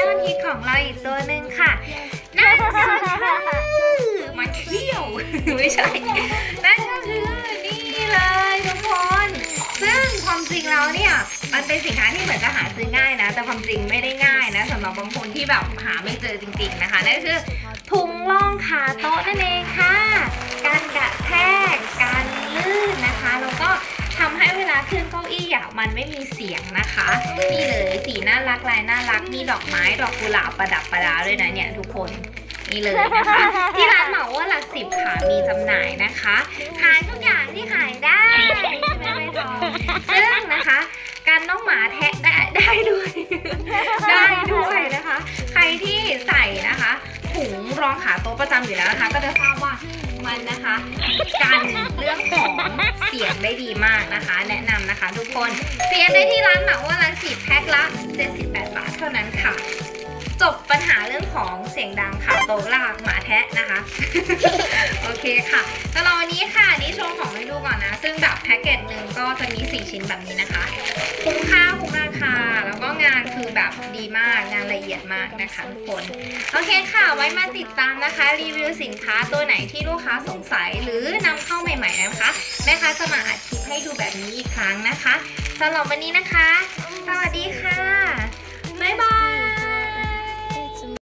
ยอดฮิตของเราอีกตัวหนึ่งค่ะนั่นคือมาเที่ยวไม่ใช่นั่นก็คือนี่เลยทุกคนซึ่งความจริงแล้วเนี่ยมันเป็นสินค้าที่เหมือนจะหาซื้อง่ายนะ แต่ความจริงไม่ได้ง่ายนะสำหรับบางคนที่แบบหาไม่เจอจริง ๆนะคะนั่นคือถุงล่องเท้า มันไม่มีเสียงนะคะ นี่เลยสีน่ารักลายน่ารัก มีดอกไม้ดอกกุหลาบประดับประดาด้วยนะเนี่ยทุกคนนี่เลยนะคะ ที่ร้านเหมาว่าหลักสิบค่ะมีจำหน่ายนะคะขายทุกอย่างที่ขายได้ใช่ไหมไม่ทองซึ่งนะคะ การน้องหมาแทะได้ได้ด้วย ได้ด้วยนะคะ ใครที่ใส่นะคะถุงรองขาโต๊ะประจำอยู่แล้วนะคะ ก็จะทราบว่ามันนะคะ กันเรื่องของเสียงได้ดีมากนะคะ แนะนำนะคะ ทุกคนเสียงได้ที่ร้านหมาว่าร้านสิบแพ็คละ78บาทเท่านั้นค่ะ จบปัญหาเรื่องของเสียงดังค่ะโตลากหมาแทะนะคะ โอเคค่ะสำหรับวันนี้ค่ะนี่โชว์ของให้ดูก่อนนะ ซึ่งแบบแพ็กเกจหนึ่งก็จะมี 4 ชิ้นแบบนี้นะคะ คุ้มค่าคุ้มราคา คือแบบดีมากงานละเอียดมากนะคะทุกคน โอเคค่ะ ไว้มาติดตามนะคะ รีวิวสินค้าตัวไหนที่ลูกค้าสงสัยหรือนำเข้าใหม่ ๆ นะคะ แม่ค้าจะมาอัดคลิปให้ดูแบบนี้อีกครั้งนะคะสำหรับวันนี้นะคะ สวัสดีค่ะ